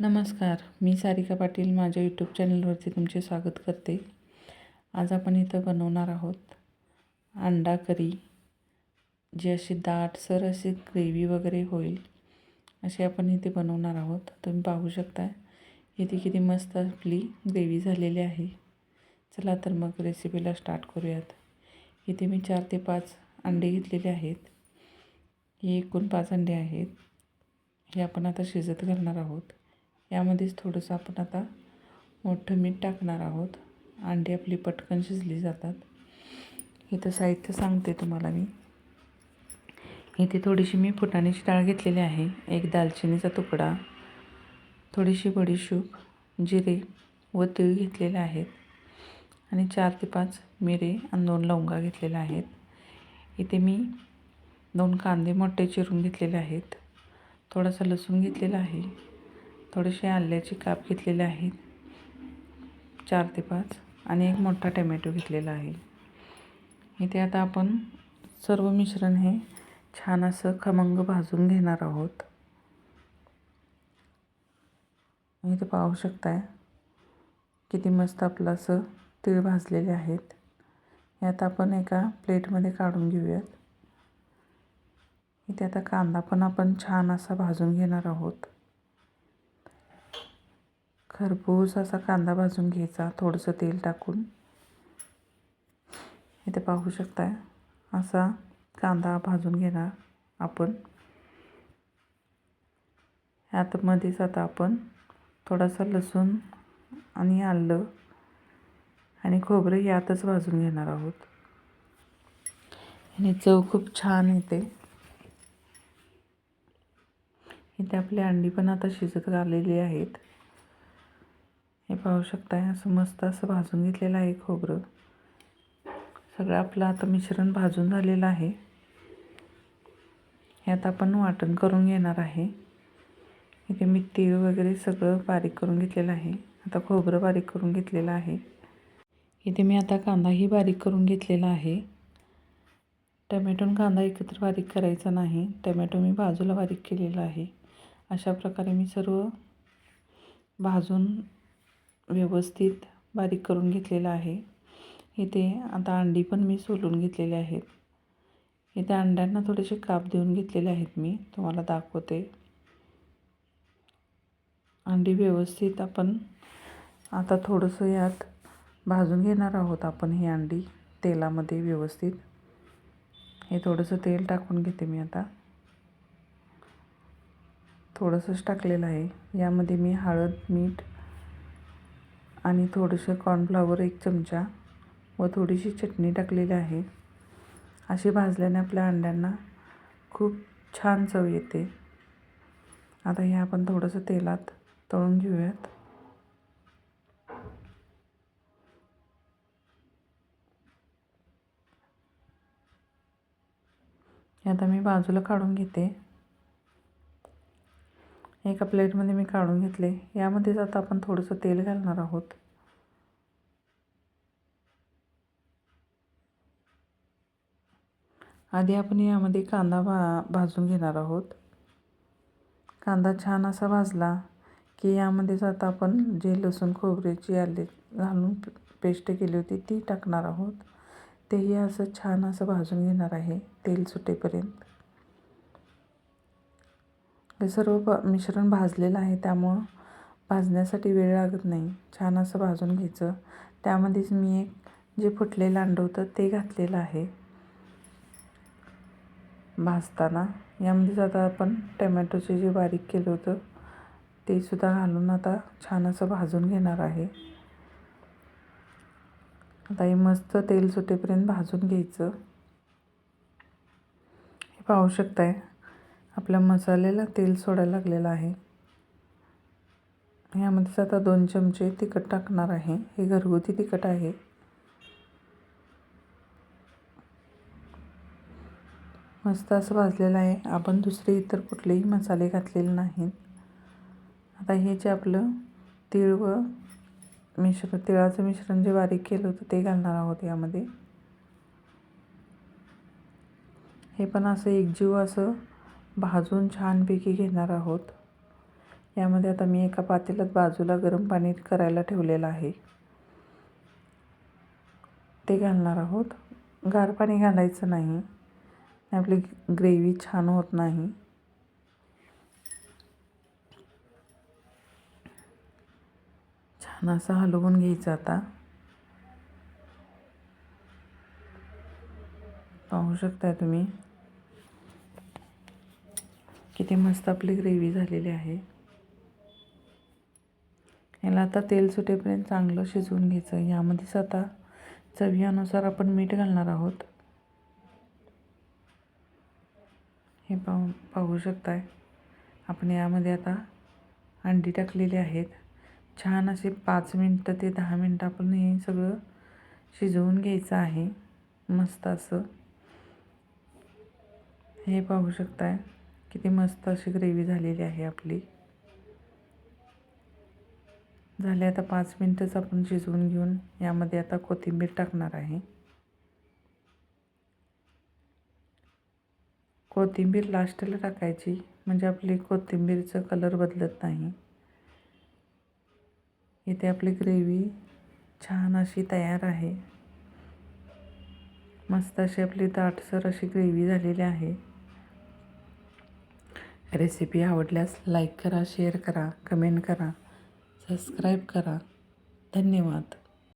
नमस्कार मी सारिका पाटील माझ्या यूट्यूब चॅनलवरती तुमचे स्वागत करते. आज आपण इथं बनवणार आहोत अंडा करी जी अशी दाटसर अशी ग्रेव्ही वगैरे होईल अशी आपण इथे बनवणार आहोत. तुम्ही पाहू शकता इथे किती मस्त आपली ग्रेव्ही झालेली आहे. चला तर मग रेसिपीला स्टार्ट करूयात. इथे मी चार ते पाच अंडे घेतलेले आहेत. हे एकूण पाच अंडे आहेत. हे आपण आता शिजत घालणार आहोत. यामध्येच थोडंसं आपण आता मोठं मीठ टाकणार आहोत. अंडी आपली पटकन शिजली जातात. इथं साहित्य सांगते तुम्हाला मी. इथे थोडीशी मी फुटाण्याची डाळ घेतलेली आहे. एक दालचिनीचा तुकडा थोडीशी बडीशूप जिरे व तीळ घेतलेले आहेत. आणि चार ते पाच मिरे आणि दोन लवंगा घेतलेल्या आहेत. इथे मी दोन कांदे मोठे चिरून घेतलेले आहेत. थोडासा लसूण घेतलेला आहे. थोडेसे आल्याचे काप घेतलेले आहेत चार ते पाच. आणि एक मोठा टमॅटो घेतलेला आहे. इथे आता आपण सर्व मिश्रण हे छान असं खमंग भाजून घेणार आहोत. इथे पाहू शकताय किती मस्त आपलं असं तीळ भाजलेले आहेत. हे आता आपण एका प्लेटमध्ये काढून घेऊयात. इथे आता कांदा पण आपण छान असा भाजून घेणार आहोत. खरपूस असा कांदा भाजून घ्यायचा थोडंसं तेल टाकून. इथे पाहू शकताय असा कांदा भाजून घेणार आपण. ह्यातमध्येच आता आपण थोडासा लसूण आणि आलं आणि खोबरं यातच भाजून घेणार आहोत. आणि चव खूप छान येते. इथे आपली अंडी पण आता शिजत आलेली आहेत. हे पाहू शकताय असं मस्त असं भाजून घेतलेलं आहे खोबरं. सगळं आपलं आता मिश्रण भाजून झालेलं आहे. हे आता आपण वाटण करून घेणार आहे. इथे मी तीळ वगैरे सगळं बारीक करून घेतलेलं आहे. आता खोबरं बारीक करून घेतलेलं आहे. इथे मी आता कांदाही बारीक करून घेतलेला आहे. टमॅटो आणि कांदा एकत्र बारीक करायचा नाही. टमॅटो मी बाजूला बारीक केलेला आहे. अशा प्रकारे मी सर्व भाजून व्यवस्थित बारीक करून घेतलेलं आहे. इथे आता अंडी पण मी सोलून घेतलेले आहेत. इथे अंड्यांना थोडेसे काप देऊन घेतलेले आहेत मी. तुम्हाला दाखवते. अंडी व्यवस्थित आपण आता थोडंसं यात भाजून घेणार आहोत आपण ही अंडी तेलामध्ये व्यवस्थित. हे थोडंसं तेल टाकून घेते मी आता. थोडंसंच टाकलेलं आहे. यामध्ये मी हळद मीठ आणि थोडंसं कॉर्नफ्लॉवर एक चमचा व थोडीशी चटणी टाकलेली आहे. अशी भाजल्याने आपल्या अंड्यांना खूप छान चव येते. आता हे आपण थोडंसं तेलात तळून घेऊयात. हे आता मी बाजूला काढून घेते. एका प्लेटमध्ये मी काढून घेतले. यामध्येच आता आपण थोडंसं तेल घालणार आहोत. आधी आपण यामध्ये कांदा भा भाजून घेणार आहोत. कांदा छान असा भाजला की यामध्येच आता आपण जे लसूण खोबऱ्याची आले घालून पेस्ट केली होती ती टाकणार आहोत. तेही असं छान असं भाजून घेणार आहे तेल सुटेपर्यंत. हे सर्व ब मिश्रण भाजलेलं आहे त्यामुळं भाजण्यासाठी वेळ लागत नाही. छान असं भाजून घ्यायचं. त्यामध्येच मी एक जे फुटलेलं अंडं होतं ते घातलेलं आहे. भाजताना. यामध्येच आता आपण टमॅटोचे जे बारीक केलं होतं ते सुद्धा घालून आता छान असं भाजून घेणार आहे. आता हे मस्त तेल सुटेपर्यंत भाजून घ्यायचं. हे पाहू शकताय. आपल्या मसाल्याला तेल सोडायला लागलेलं आहे. यामध्येच आता दोन चमचे तिखट टाकणार आहे. हे घरगुती तिखट आहे. मस्त असं भाजलेलं आहे. आपण दुसरे इतर कुठलेही मसाले घातलेले नाहीत. आता हे जे आपलं तीळ व मिश्र तिळाचं मिश्रण जे बारीक केलं होतं ते घालणार आहोत यामध्ये. हे पण असं एकजीव असं भाजून छानपैकी घेणार आहोत. यामध्ये आता मी एका पातेल्यात बाजूला गरम पाणी करायला ठेवलेलं आहे. ते घालणार आहोत. गार पाणी घालायचं नाही. आपली ग्रेव्ही छान होत नाही. छान असं हलवून घ्यायचं आता. पाहू शकताय तुम्ही? किती मस्त आपली ग्रेव्ही झालेली आहे. याला आता तेल सुटेपर्यंत चांगलं शिजवून घ्यायचं. यामध्येच आता चवीनुसार आपण मीठ घालणार आहोत. हे पाहू पाहू शकताय. आपण यामध्ये आता अंडी टाकलेली आहेत. छान असे पाच मिनटं ते दहा मिनटं आपण हे सगळं शिजवून घ्यायचं आहे. मस्त असं. हे पाहू शकताय. किती मस्त अशी ग्रेव्ही झालेली आहे आपली. झाले आता पाच मिनटंच आपण शिजवून घेऊन यामध्ये आता कोथिंबीर टाकणार आहे. कोथिंबीर लास्टला टाकायची म्हणजे आपली कोथिंबीरचं कलर बदलत नाही. इथे आपली ग्रेव्ही छान अशी तयार आहे. मस्त अशी आपली दाटसर अशी ग्रेव्ही झालेली आहे. रेसिपी आवडल्यास लाईक करा शेअर करा कमेंट करा सबस्क्राईब करा. धन्यवाद.